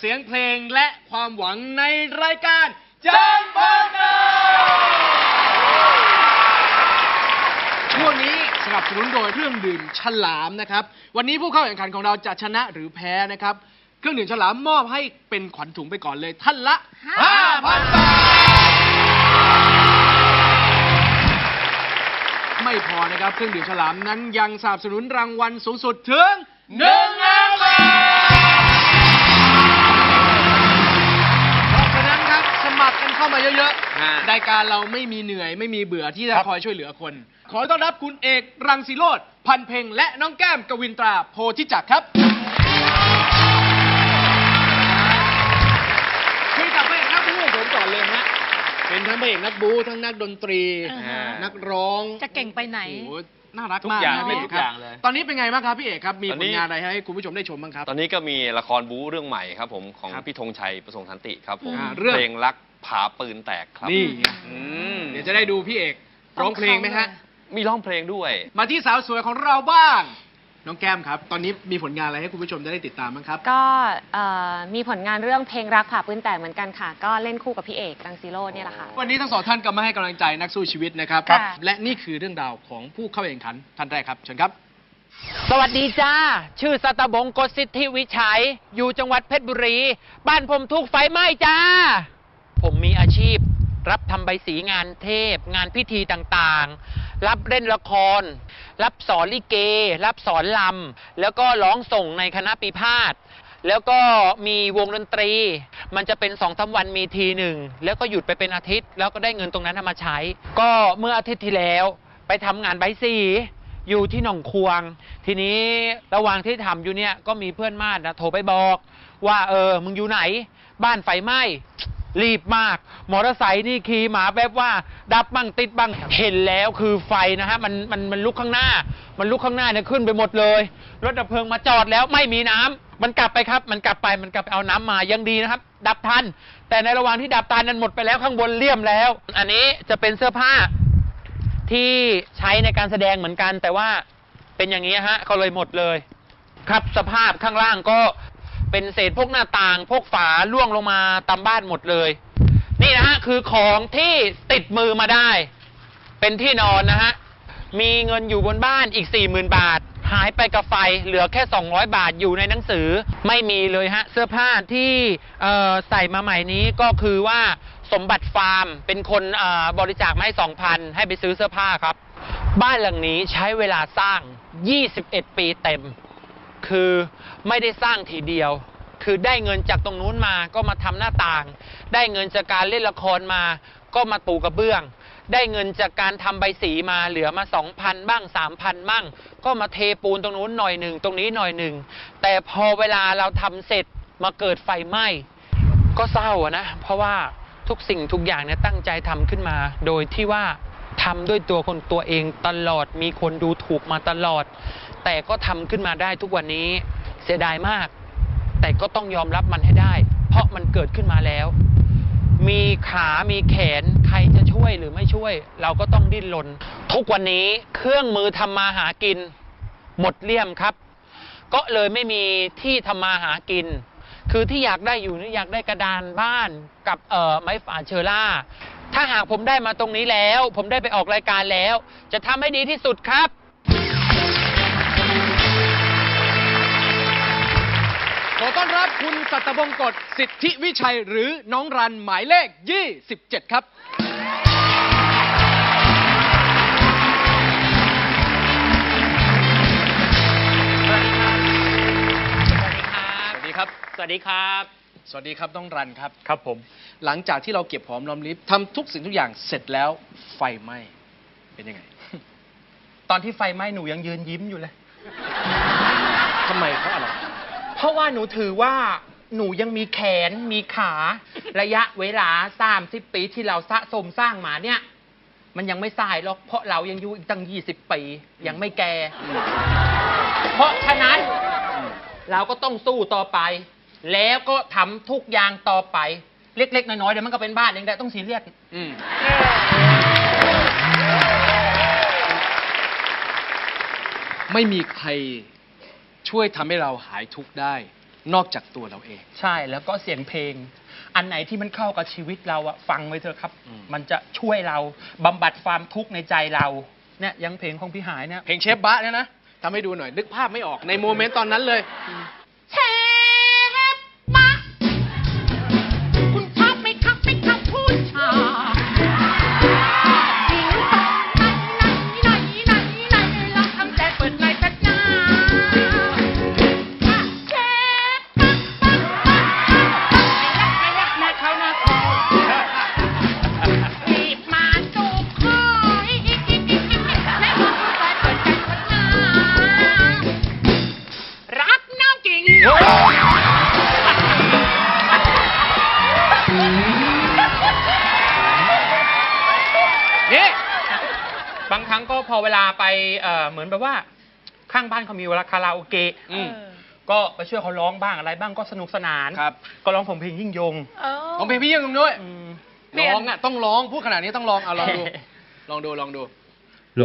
ห่งเสียงเพลงและความหวังในรายการจันพนาช่วงนี้สนับสนุนโดยเครื่องดื่มฉลามนะครับ วันนี้ผู้เข้าแข่งขันของเราจะชนะหรือแพ้นะครับ เครื่องดื่มฉลามมอบให้เป็นขวัญถุงไปก่อนเลยท่านละ 5,000 บาท ไม่พอนะครับ เครื่องดื่มฉลามนั้นยังสนับสนุนรางวัลสูงสุดถึง1ล้าน เข้ามาเยอะฮะ ๆรายการเราไม่มีเหนื่อย ไม่มีเบื่อที่จะคอยช่วยเหลือคน ขอต้อนรับคุณเอกรังสีโรดพันเพ็งและน้องแก้มกวินตราโพธิจักรครับคุยกับพระเอกนักบูผมก่อนเลยฮะเป็นทั้งพระเอกนักบูทั้งนักดนตรี อ่าฮะ นักร้องจะเก่งไปไหน โอ้โห น่ารักทุกมากอย่างนะเป็พี่นเอทุกกคอรับย่างเลย ตอนนี้เป็นไงบ้างครับพี่เอกครับมีตอนผนี้ลงานอะไรให้คุณผู้ชมได้ชมบ้างครับ ตอนนี้ก็มีละครบู๊เรื่องใหม่ครับผมของครับพี่ธงชัยประสงค์สันติครับผมอ่าเรื่อง เพลงรักผาปืนแตกครับนี่ไงอืมเดี๋ยวจะได้ดูพี่เอกร้องเพลงไหมฮะ มีร้องเพลงด้วย มาที่สาวสวยของเราบ้าง น้องแก้มครับ ตอนนี้มีผลงานอะไรให้คุณผู้ชมจะได้ติดตามบ้างครับ ก็เอ่อมีผลงานเรื่องเพลงรักผ่าปืนแตกเหมือนกันค่ะ ก็เล่นคู่กับพี่เอกรังซีโร่เนี่ยแหละค่ะ วันนี้ทั้งสองท่านก็มาให้กำลังใจนักสู้ชีวิตนะครับครับ และนี่คือเรื่องราวของผู้เข้าแข่งขันท่านแรกครับเชิญครับ สวัสดีจ้า ชื่อสัตบงกสิทธิวิชัย อยู่จังหวัดเพชรบุรี บ้านผมถูกไฟไหม้จ้า ผมมีอาชีพ รับทำใบสีงานเทพ งานพิธีต่างๆ รับเล่นละคร รับสอนลิเก รับสอนลำแล้วก็ร้องส่งในคณะปีพาดแล้วก็มีวงดนตรี มันจะเป็นสองสาวันมีทีหนึ่ง แล้วก็หยุดไปเป็นอาทิตย์ แล้วก็ได้เงินตรงนั้นามาใช้ ก็เมื่ออาทิตย์ที่แล้ว ไปทำงานใบสีอยู่ที่หนองควง ทีนี้ระหว่างที่ทำอยู่เนี่ยก็มีเพื่อนบ้านนะโทรไปบอก ว่าเออมึงอยู่ไหน บ้านไฟไหม้ รีบมาก มอเตอร์ไซค์นี่ขี่หมาแบบว่า ดับบ้างติดบ้างเห็นแล้วคือไฟนะฮะมันมันมันลุกข้างหน้า มันลุกข้างหน้าเนี่ยขึ้นไปหมดเลย รถดับเพลิงมาจอดแล้วไม่มีน้ำมันกลับไปครับ มันกลับไปมันกลับไปเอาน้ำมายังดีนะครับ ดับทัน แต่ในระหว่างที่ดับทันนั้นหมดไปแล้วข้างบนเลี่ยมแล้ว อันนี้จะเป็นเสื้อผ้าที่ใช้ในการแสดงเหมือนกัน แต่ว่าเป็นอย่างนี้ฮะเขาเลยหมดเลย ครับสภาพข้างล่างก็ เป็นเศษพวกหน้าต่าง พวกฝาล่วงลงมาตามบ้านหมดเลย นี่นะฮะคือของที่ติดมือมาได้ เป็นที่นอนนะฮะ มีเงินอยู่บนบ้านอีก4 0,000บาท หายไปกับไฟเหลือแค่ 200 บาทอยู่ในหนังสือไม่มีเลยฮะ เสื้อผ้าที่ใส่มาใหม่นี้ก็คือว่าสมบัติฟาร์มเป็นคนบริจาคมาให้2,000ให้ไปซื้อเสื้อผ้าครับ บ้านหลังนี้ใช้เวลาสร้าง 21 ปีเต็ม คือไม่ได้สร้างทีเดียว คือได้เงินจากตรงนู้นมาก็มาทำหน้าต่าง ได้เงินจากการเล่นละครมา ก็มาปูกระเบื้อง ได้เงินจากการทำใบสีมาเหลือมา2,000บ้าง3,000บ้าง ก็มาเทปูนตรงนู้นหน่อยหนึ่งตรงนี้หน่อยหนึ่งแต่พอเวลาเราทำเสร็จมาเกิดไฟไหม้ก็เศร้าอะนะ เพราะว่าทุกสิ่งทุกอย่างเนี่ยตั้งใจทำขึ้นมา โดยที่ว่าทำด้วยตัวคนตัวเองตลอดมีคนดูถูกมาตลอด แต่ก็ทำขึ้นมาได้ทุกวันนี้เสียดายมาก แต่ก็ต้องยอมรับมันให้ได้ เพราะมันเกิดขึ้นมาแล้ว มีขามีแขนใครจะช่วยหรือไม่ช่วย เราก็ต้องดิ้นรนทุกวันนี้เครื่องมือทำมาหากิน หมดเลี่ยมครับ ก็เลยไม่มีที่ทำมาหากิน คือที่อยากได้อยู่นี่อยากได้กระดานบ้านกับเอ่อไม้ฝาเชอร่าถ้าหากผมได้มาตรงนี้แล้ว ผมได้ไปออกรายการแล้ว จะทำให้ดีที่สุดครับ ขอต้อนรับคุณสัตบงกฎสิทธิวิชัยหรือน้องรันหมายเลข 27ครับสวัสดีครับ สวัสดีครับ สวัสดีครับ สวัสดีครับน้องรันครับ ครับผม หลังจากที่เราเก็บหอมรอมริบทำทุกสิ่งทุกอย่างเสร็จแล้วไฟไหม้เป็นยังไง ตอนที่ไฟไหม้หนูยังยืนยิ้มอยู่เลยทำไมเพราะอะไร เพราะว่าหนูถือว่าหนูยังมีแขนมีขาระยะเวลา30ปีที่เราสะสมสร้างมาเนี่ย มันยังไม่สายหรอก เพราะเรายังอยู่อีกตั้ง20ปี ยังไม่แก่ เพราะฉะนั้นเราก็ต้องสู้ต่อไป แล้วก็ทำทุกอย่างต่อไป เล็ก ๆ น้อยๆเดี๋ยวมันก็เป็นบ้านเองได้ต้องซีเรียสอืม ไม่มีใคร ช่วยทำให้เราหายทุกข์ได้ นอกจากตัวเราเอง ใช่แล้วก็เสียงเพลง อันไหนที่มันเข้ากับชีวิตเราอะฟังไว้เถอะครับ อืม มันจะช่วยเราบำบัดความทุกข์ในใจเราเนี่ยอยังเพลงของพี่หายเนี่ย เพลงเชฟบะเนี่ยนะทำให้ดูหน่อย นึกภาพไม่ออกในโมเมนต์ตอนนั้นเลย เชฟ ไปเอ่อเหมือนแบบว่า ข้างบ้านเขามีเวลาคาราโอเกะอืม ก็ไปช่วยเขาร้องบ้างอะไรบ้างก็สนุกสนาน ครับก็ร้องผมเพลงยิ่งยงของเพลงพี่ยิ่งยงด้วยอืมร้องอะต้องร้องพูดขนาดนี้ต้องร้องเอาลองดู ลองดูลองดูฮัลโหล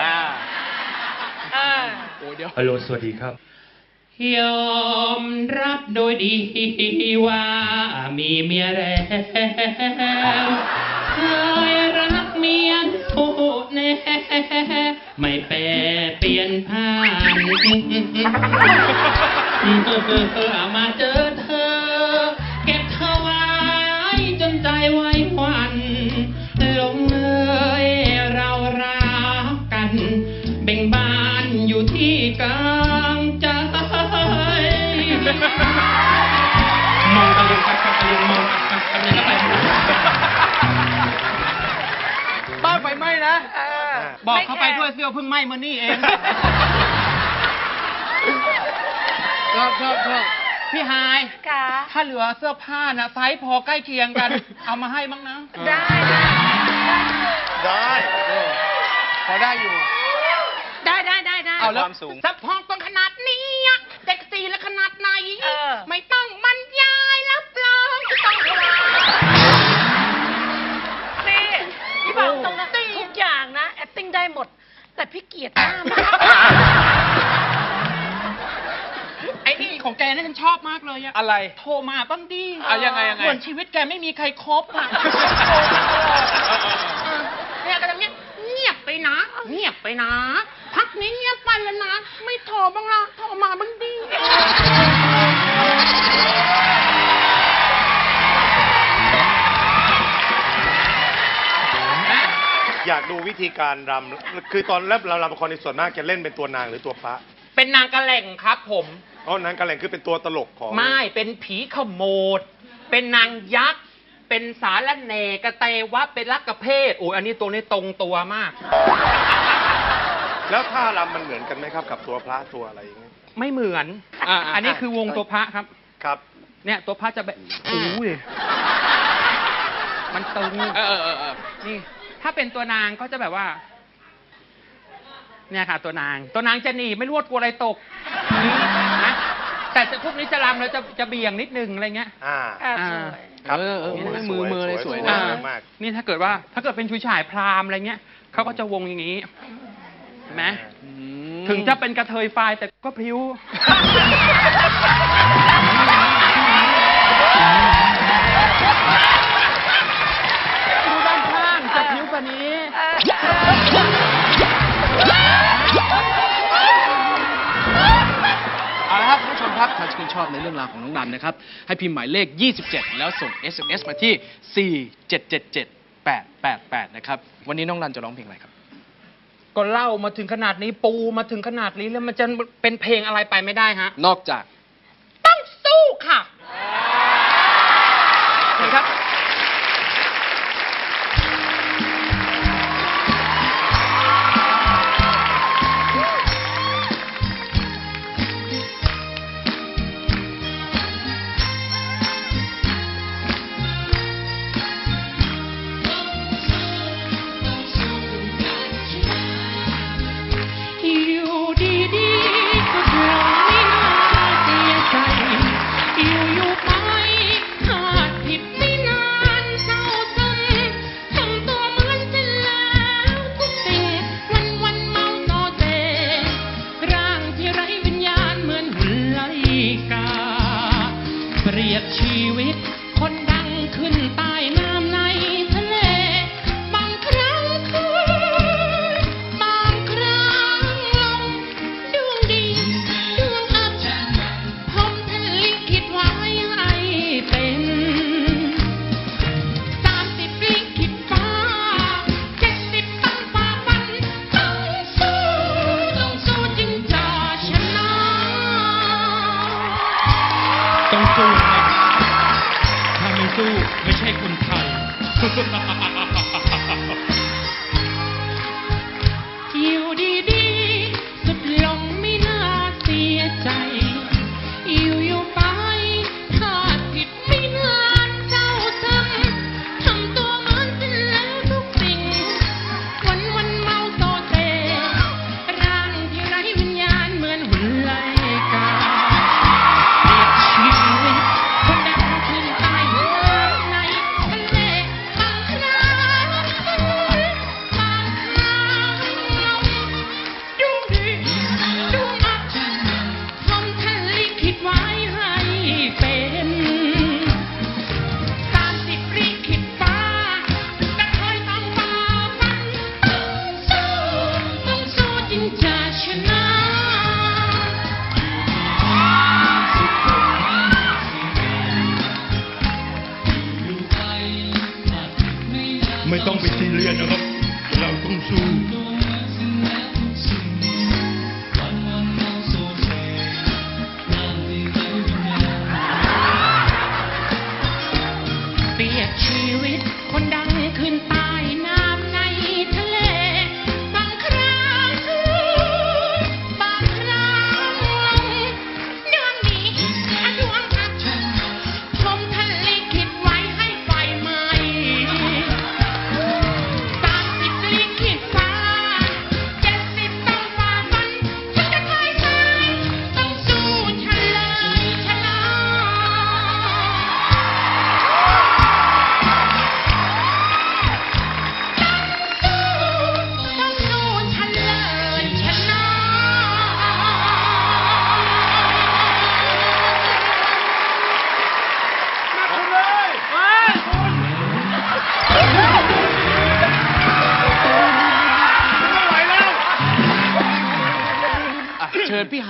อ่าเออ โอ้ยเดี๋ยว ฮัลโหลสวัสดีครับ ยอมรับโดยดีว่ามีเมียแล้วเคยรักเมีย โอ้แน่ ไม่แปรเปลี่ยนผ่าน เมาเจอเจอ เขาไปด้วยเสื้อเพิ่งไหม้มานี่เอง ชอบชอบชอบพี่ฮายค่ะถ้าเหลือเสื้อผ้านะไซส์พอใกล้เคียงกัน เอามาให้บ้างนะ ได้ได้เออพอได้อยู่ ได้ได้ได้ได้เอาแล้วความสูง สะพองต้องขนาดนี้อะเด็กสีและขนาดไหนเออ ไม่ต้องบรรยายรับรองไม่ต้องถวายนี่พี่บอกตรงนะทุกอย่างนะ acting ได้หมดแต่ พี่เกลียดหน้ามากไอ้นี่ของแกนี่ฉันชอบมากเลยอะอะไร โทรมาบ้างดิอะยังไงยังไง เหมือนชีวิตแกไม่มีใครครบอะเนี่ยก็จะเงียบเงียบไปนะ เงียบไปนะ ดูวิธีการรำคือตอนแรกเรารำละครในส่วนมากจะเล่นเป็นตัวนางหรือตัวพระเป็นนางกระแหล่งครับผมเพราะนั้นกระแหล่งคือเป็นตัวตลกของ ไม่เป็นผีขโมด เป็นนางยักษ์ เป็นสารแหนกระเตวะ เป็นลักกระเพศโอ้ยอันนี้ตัวนี้ตรงตัวมาก แล้วท่ารำมันเหมือนกันไหมครับกับตัวพระตัวอะไรอย่างเงี้ยไม่เหมือน อ่าๆอันนี้คือวงตัวพระครับ ครับ เนี่ยตัวพระจะแบบโอ้ยมันตึงเออเออเออเออนี่ ถ้าเป็นตัวนางก็จะแบบว่า เนี่ยค่ะ ตัวนาง ตัวนางจะหนีไม่รู้ว่ากลัวอะไรตกนะแต่พวกนี้จะรำแล้วจะจะเบี่ยงนิดนึงอะไรเงี้ย อ่า อ่าอ่าสวยครับเออเออโโหมือมือเลยสวยนะสวยมากนี่ถ้าเกิดว่า ถ้าเกิดเป็นชุยฉายพราหมณ์อะไรเงี้ยเขาก็จะวงอย่างนี้เห็นไหมอืมถึงจะเป็นกระเทยไฟล์แต่ก็พริ้วดูด้าน ข้างจะพริ้วกว่านี้ เอาละครับคุณผู้ชมครับถ้าคุณชอบในเรื่องราวของน้องดันนะครับ ให้พิมพ์หมายเลข 27 แล้วส่ง SMS มาที่ 4777888 นะครับ วันนี้น้องดันจะร้องเพลงอะไรครับ ก็เล่ามาถึงขนาดนี้ปูมาถึงขนาดนี้แล้วมันจะเป็นเพลงอะไรไปไม่ได้ฮะ นอกจาก ต้องสู้ค่ะ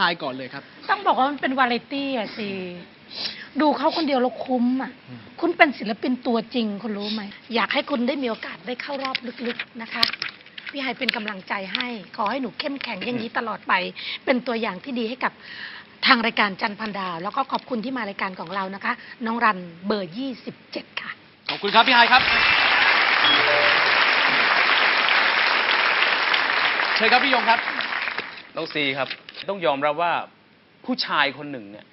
ายก่อนเลยครับ ต้องบอกว่ามันเป็นวาไรตี้อะสิ ดูเขาคนเดียวเราคุ้มอะ คุณเป็นศิลปินตัวจริงคุณรู้ไหม อยากให้คุณได้มีโอกาสได้เข้ารอบลึกๆนะคะ พี่ไฮเป็นกำลังใจให้ ขอให้หนูเข้มแข็งอย่างนี้ตลอดไป เป็นตัวอย่างที่ดีให้กับทางรายการจันทร์พันดาว แล้วก็ขอบคุณที่มารายการของเรานะคะ น้องรันเบอร์ 27 ค่ะ ขอบคุณครับพี่ฮายครับ เชิญครับพี่ยงครับ น้องซีครับ ต้องยอมรับว่าผู้ชายคนหนึ่งเนี่ย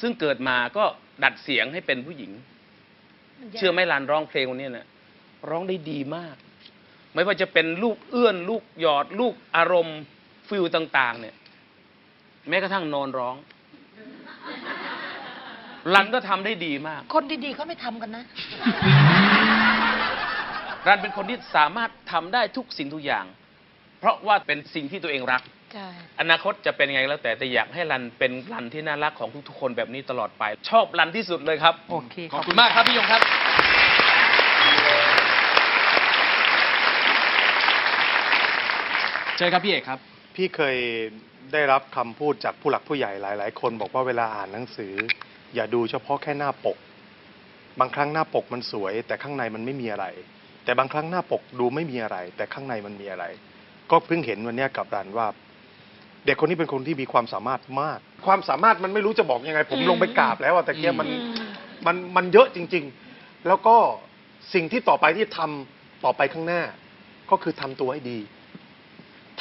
ซึ่งเกิดมาก็ดัดเสียงให้เป็นผู้หญิง เชื่อไหมลานร้องเพลงคนนี้นะร้องได้ดีมาก ไม่ว่าจะเป็นลูกเอื้อน ลูกหยอด ลูกอารมณ์ฟิลต่าง ๆ เนี่ย แม้กระทั่งนอนร้องรันก็ทำได้ดีมาก คนดีๆเขาไม่ทำกันนะ รันเป็นคนที่สามารถทำได้ทุกสิ่งทุกอย่าง เพราะว่าเป็นสิ่งที่ตัวเองรัก ใช่อนาคตจะเป็นยังไงก็แล้วแต่แต่อยากให้รันเป็นรันที่น่ารักของทุกๆคนแบบนี้ตลอดไป ชอบรันที่สุดเลยครับ โอเคขอบคุณมากครับพี่ยงครับเชิญครับพี่เอกครับ พี่เคยได้รับคำพูดจากผู้หลักผู้ใหญ่หลาย ๆ คนบอกว่าเวลาอ่านหนังสือ อย่าดูเฉพาะแค่หน้าปก บางครั้งหน้าปกมันสวย แต่ข้างในมันไม่มีอะไร แต่บางครั้งหน้าปกดูไม่มีอะไร แต่ข้างในมันมีอะไร ก็เพิ่งเห็นวันเนี้ยกับรันว่า เด็กคนนี้เป็นคนที่มีความสามารถมาก ความสามารถมันไม่รู้จะบอกยังไง ผมลงไปกราบแล้วอะแต่เกี้ยมันมันมันเยอะจริง ๆ แล้วก็สิ่งที่ต่อไปที่ทำต่อไปข้างหน้า ก็คือทำตัวให้ดี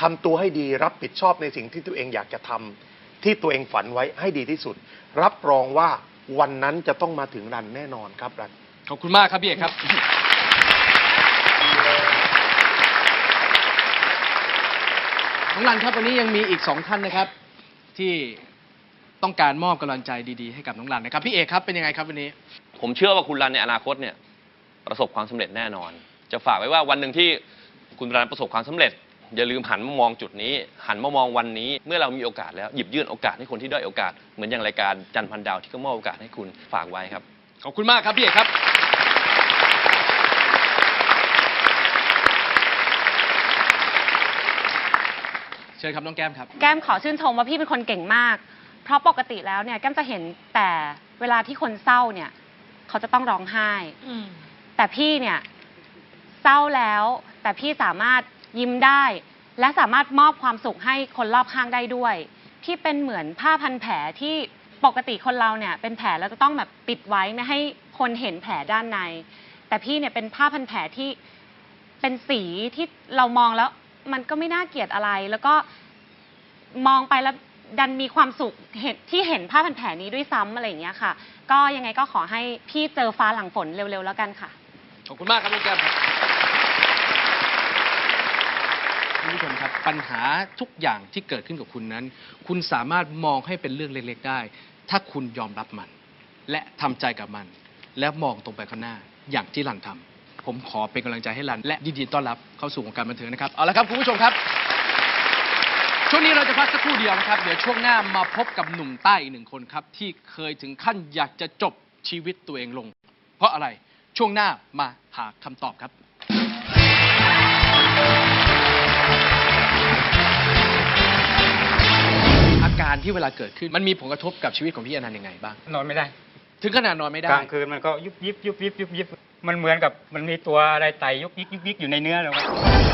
ทำตัวให้ดีรับผิดชอบในสิ่งที่ตัวเองอยากจะทำที่ตัวเองฝันไว้ให้ดีที่สุด รับรองว่าวันนั้นจะต้องมาถึงรันแน่นอนครับรัน ขอบคุณมากครับพี่เอกครับ น้องรันครับวันนี้ยังมีอีกสองท่านนะครับ ที่ต้องการมอบกำลังใจดีๆให้กับน้องรันนะครับ พี่เอกครับเป็นยังไงครับวันนี้ ผมเชื่อว่าคุณรันในอนาคตเนี่ยประสบความสำเร็จแน่นอน จะฝากไว้ว่าวันหนึ่งที่คุณรันประสบความสำเร็จ อย่าลืมหันมามองจุดนี้ หันมามองวันนี้ เมื่อเรามีโอกาสแล้วหยิบยื่นโอกาสให้คนที่ด้อยโอกาสเหมือนอย่างรายการจันทร์พันดาวที่ก็มอบโอกาสให้คุณฝากไว้ครับ ขอบคุณมากครับพี่เอกครับ ชิญครับน้องแก้มครับ แก้มขอชื่นชมว่าพี่เป็นคนเก่งมาก เพราะปกติแล้วเนี่ยแก้มจะเห็นแต่เวลาที่คนเศร้าเนี่ย เขาจะต้องร้องไห้ อืม แต่พี่เนี่ยเศร้าแล้ว แต่พี่สามารถยิ้มได้ และสามารถมอบความสุขให้คนรอบข้างได้ด้วย พี่เป็นเหมือนผ้าพันแผลที่ปกติคนเราเนี่ย เป็นแผลแล้วจะต้องแบบปิดไว้ไม่ให้คนเห็นแผลด้านใน แต่พี่เนี่ยเป็นผ้าพันแผลที่เป็นสีที่เรามองแล้ว มันก็ไม่น่าเกลียดอะไร แล้วก็มองไปแล้วดันมีความสุขเห็นที่เห็นผ้าพันแผลนี้ด้วยซ้ำอะไรอย่างเงี้ยค่ะ ก็ยังไงก็ขอให้พี่เจอฟ้าหลังฝนเร็วๆแล้วกันค่ะ ขอบคุณมากครับน้องแก้มครับคุณผู้ชมครับปัญหาทุกอย่างที่เกิดขึ้นกับคุณนั้น คุณสามารถมองให้เป็นเรื่องเล็กๆได้ ถ้าคุณยอมรับมัน และทำใจกับมัน และมองตรงไปข้างหน้าอย่างที่รันทำ ผมขอเป็นกำลังใจให้รัน และยินดีต้อนรับเข้าสู่วงการบันเทิงนะครับ เอาละครับคุณผู้ชมครับ ช่วงนี้เราจะพักสักครู่เดียวนะครับ เดี๋ยวช่วงหน้ามาพบกับหนุ่มใต้อีกหนึ่งคนครับ ที่เคยถึงขั้นอยากจะจบชีวิตตัวเองลง เพราะอะไรช่วงหน้ามาหาคำตอบครับอาการที่เวลาเกิดขึ้นมันมีผลกระทบกับชีวิตของพี่อนันต์ยังไงบ้าง นอนไม่ได้ ถึงขนาดนอนไม่ได้ กลางคืนมันก็ยุบยิบยุบยิบยุบยิบมันเหมือนกับมันมีตัวอะไรไต่ยุกยิกยุกยิกอยู่ในเนื้อเราครับ